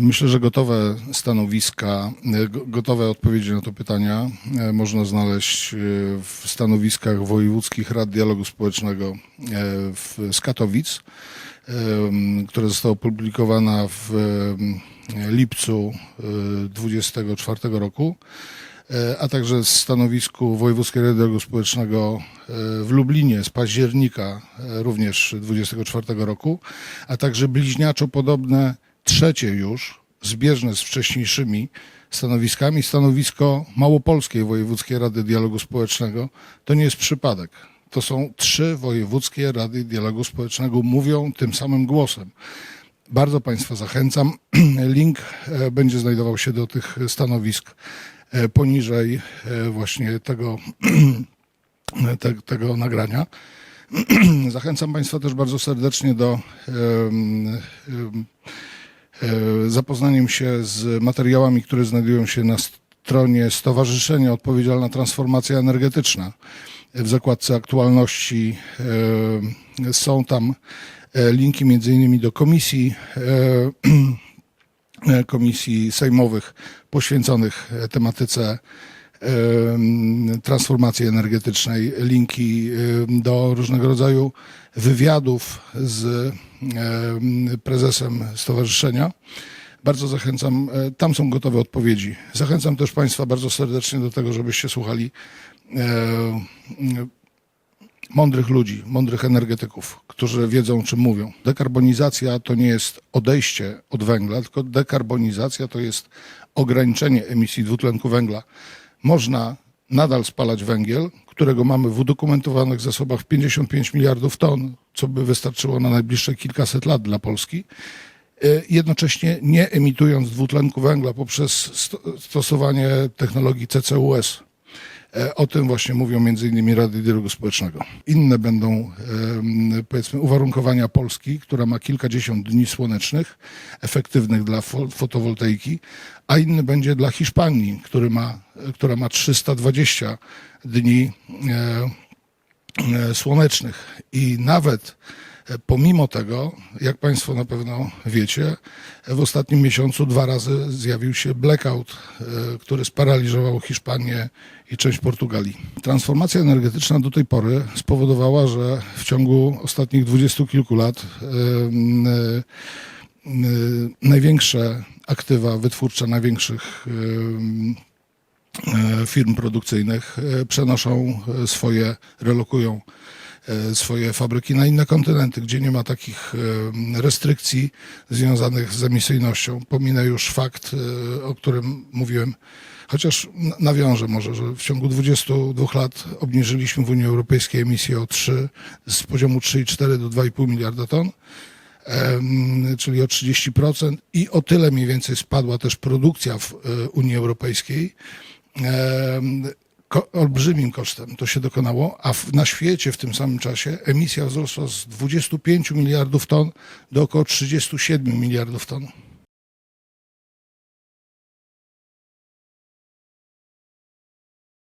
Myślę, że gotowe stanowiska, go- gotowe odpowiedzi na to pytania e, można znaleźć e, w stanowiskach wojewódzkich rad dialogu społecznego e, w, z Katowic, które zostało opublikowana w lipcu e, 24 roku, a także z stanowisku Wojewódzkiej Rady Dialogu Społecznego w Lublinie z października również 24 roku, a także bliźniaczo podobne trzecie już, zbieżne z wcześniejszymi stanowiskami, stanowisko Małopolskiej Wojewódzkiej Rady Dialogu Społecznego. To nie jest przypadek. To są trzy wojewódzkie rady dialogu społecznego, mówią tym samym głosem. Bardzo Państwa zachęcam. Link e, będzie znajdował się do tych stanowisk e, poniżej e, właśnie tego, te, tego nagrania. Zachęcam Państwa też bardzo serdecznie do em, e, zapoznaniem się z materiałami, które znajdują się na stronie Stowarzyszenia Odpowiedzialna Transformacja Energetyczna. W zakładce aktualności e, są tam e, linki między innymi do komisji, e, komisji sejmowych poświęconych e, tematyce em, transformacji energetycznej, linki do różnego rodzaju wywiadów z em, prezesem stowarzyszenia. Bardzo zachęcam, e, tam są gotowe odpowiedzi. Zachęcam też Państwa bardzo serdecznie do tego, żebyście słuchali mądrych ludzi, mądrych energetyków, którzy wiedzą, czym mówią. Dekarbonizacja to nie jest odejście od węgla, tylko dekarbonizacja to jest ograniczenie emisji dwutlenku węgla. Można nadal spalać węgiel, którego mamy w udokumentowanych zasobach 55 miliardów ton, co by wystarczyło na najbliższe kilkaset lat dla Polski e, jednocześnie nie emitując dwutlenku węgla poprzez sto- stosowanie technologii CCUS. E, O tym właśnie mówią między innymi Rady Dialogu Społecznego. Inne będą powiedzmy uwarunkowania Polski, która ma kilkadziesiąt dni słonecznych, efektywnych dla fo- fotowoltaiki, a inny będzie dla Hiszpanii, który ma, która ma 320 dni e, e, słonecznych. I nawet pomimo tego, jak Państwo na pewno wiecie, w ostatnim miesiącu dwa razy zjawił się blackout, e, który sparaliżował Hiszpanię i część Portugalii. Transformacja energetyczna do tej pory spowodowała, że w ciągu ostatnich dwudziestu kilku lat e, e, największe aktywa wytwórcze największych e, firm produkcyjnych e, przenoszą e, swoje, relokują e, swoje fabryki na inne kontynenty, gdzie nie ma takich e, restrykcji związanych z emisyjnością. Pominę już fakt, e, o którym mówiłem, chociaż nawiążę może, że w ciągu 22 lat obniżyliśmy w Unii Europejskiej emisję o 3, z poziomu 3,4 do 2,5 miliarda ton czyli o 30% i o tyle mniej więcej spadła też produkcja w e, Unii Europejskiej. Ko- Olbrzymim kosztem to się dokonało, a w, na świecie w tym samym czasie emisja wzrosła z 25 miliardów ton do około 37 miliardów ton.